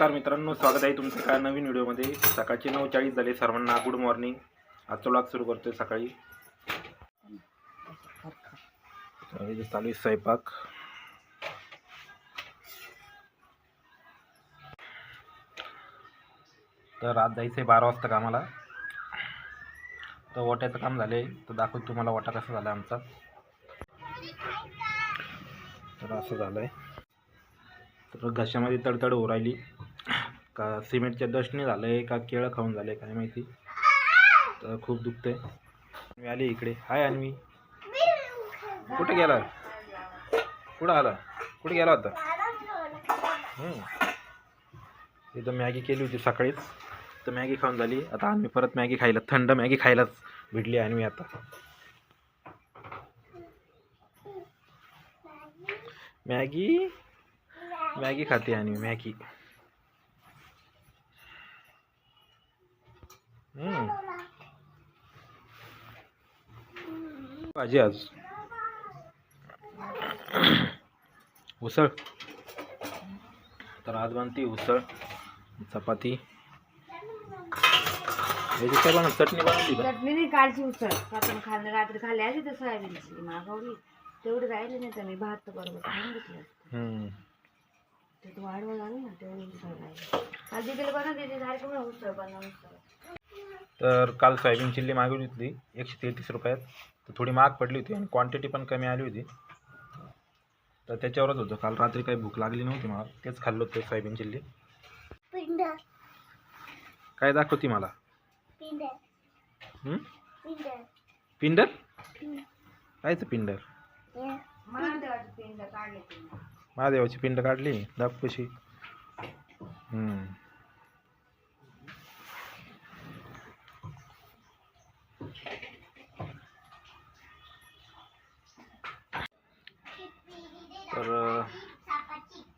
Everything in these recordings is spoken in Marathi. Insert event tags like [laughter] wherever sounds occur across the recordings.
नमस्कार मित्रांनो स्वागत आहे तुमचं एका नवीन व्हिडिओमध्ये. सकाळचे नऊ चाळीस झाले सर्वांना गुड मॉर्निंग आजचा ब्लॉग सुरू करतोय सकाळी. चालू आहे स्वयंपाक. तर आज जायचं आहे बारा वाजता कामाला. तर ओट्याचं काम झालं आहे तर दाखवतो तुम्हाला ओटा कसा झाला आमचा. तर असं झालं आहे तर घशामध्ये तडतड होऊ राहिली. का सिमेंटच्या डस्टने झालं आहे का केळं खाऊन झालं आहे काय माहिती. तर खूप दुखतंय. मी आली इकडे. हाय अन्वी. कुठे गेला? कुठं आला? कुठे गेला होता? इथं मॅगी केली होती सकाळीच. तर मॅगी खाऊन झाली. आता आम्ही परत मॅगी खायला थंड मॅगी खायलाच भेटली अन्वी आता. मॅगी? मॅगी खाते आणि मॅगी. भाजी आज. उसळ. तर आज बनती उसळ चपाती. याची काय बनव चटणी बनवली का? चटणी नाही कालची उसळ. आपण खाल्लं रात्री खाल्ली आधी तर सोयाबीनची. मागवली. तेवढी राहिली नाही तर मी भात तर बरोबर खाऊन घेतलं. ते तू वाढवा झालं ना तेवढी उसळ राहिली. आज दीदीला बनव दीदी सारखं उसळ बनव उसळ? तर काल सोयाबीन चिल्ली मागवली होती एकशे तेहतीस रुपयात. तर थोडी महाग पडली होती आणि क्वांटिटी पण कमी आली होती. तर त्याच्यावरच होतं. काल रात्री काही भूक लागली नव्हती मला. तेच खाल्लं होतं सोयाबीन चिल्ली. पिंड. काय दाखवती मला? पिंड. हं? पिंड. पिंडर? कायचं पिंडर? महादेवाची पिंड काढले. पिंड महादेवाची पिंड काढली? दाख कशी.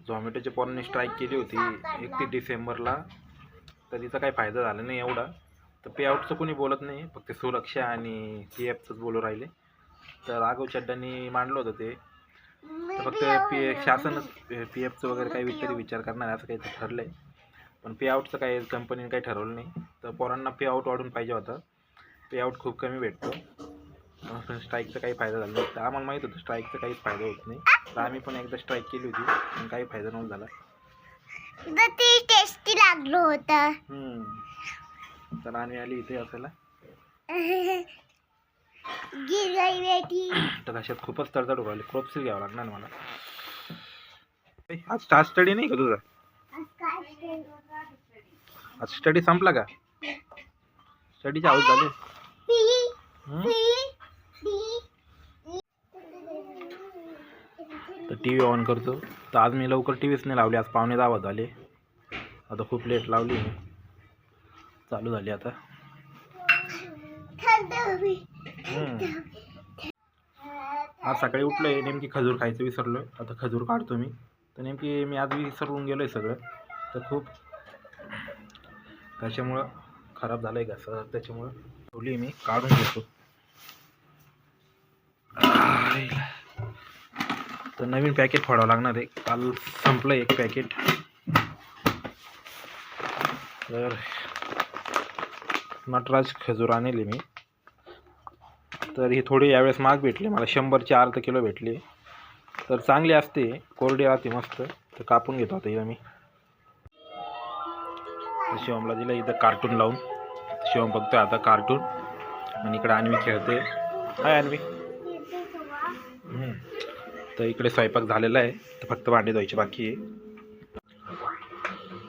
झोमॅटोच्या पोरांनी स्ट्राईक केली होती एकतीस डिसेंबरला. तर तिचा काही फायदा झाला नाही एवढा. तर पेआउटचं कोणी बोलत नाही फक्त सुरक्षा आणि पी एफचंच बोलू राहिले. तर राघव चड्डांनी मांडलं होतं ते. तर फक्त पी शासनच पी एफचं वगैरे काही तरी विचार करणार असं काही ठरलं आहे पण पे आउटचं काही कंपनीने काही ठरवलं नाही. तर पोरांना पे आउट वाढून पाहिजे होतं. पे आउट खूप कमी भेटतो. स्ट्राईकचा काही फायदा झाला नाही. तर आम्हाला माहीत होतं स्ट्राईकचा काहीच फायदा होत नाही. तर आम्ही पण एकदा स्ट्राईक केली होती पण काही फायदा नव्हता झाला. ते टेस्टी लागलं होतं. हम्म. तर आम्ही आली इथे असायला. [laughs] गिरगाई बेटी. [coughs] तर अशात खूपच तडतड व्हायला क्रोपसील घ्यावं लागणार मला. ए, आज आज स्टडी नाही का तुझा? आज स्टडी संपला का? स्टडीचे आऊट झाले. हम्म? तर टी व्ही ऑन करतो. तर आज मी लवकर टी व्हीच नाही लावली आज पाहुणे दहा झाले आता खूप लेट लावली मी. चालू झाली आता. आज सकाळी उठलो आहे नेमकी खजूर खायचं विसरलो आता खजूर काढतो मी. तर नेमकी मी आज विसरून गेलो आहे सगळं. तर खूप त्याच्यामुळं खराब झालं आहे घसा त्याच्यामुळं ठेवली मी काढून घेतो. आय. तर नवीन पॅकेट फोडावं लागणार आहे. काल संपलं एक पॅकेट तर नटराज खजूर आणले मी. तर ही थोडी यावेळेस महाग भेटली. मला शंभरचे अर्ध किलो भेटली. तर चांगली असते. कोरडी राहते मस्त. तर कापून घेतो आता हिला मी. शिवमला दिलं इथं कार्टून लावून. शिवम बघतोय आता कार्टून आणि इकडे आणवी खेळते. हाय अन्वी. तर इकडे स्वयंपाक झालेला आहे. तर फक्त भांडे धुवायचे बाकी आहे.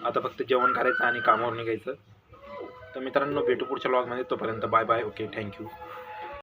आता फक्त जेवण करायचं आणि कामावर निघायचं. तर मित्रांनो भेटू पुढच्या ब्लॉगमध्ये तोपर्यंत बाय बाय ओके थँक्यू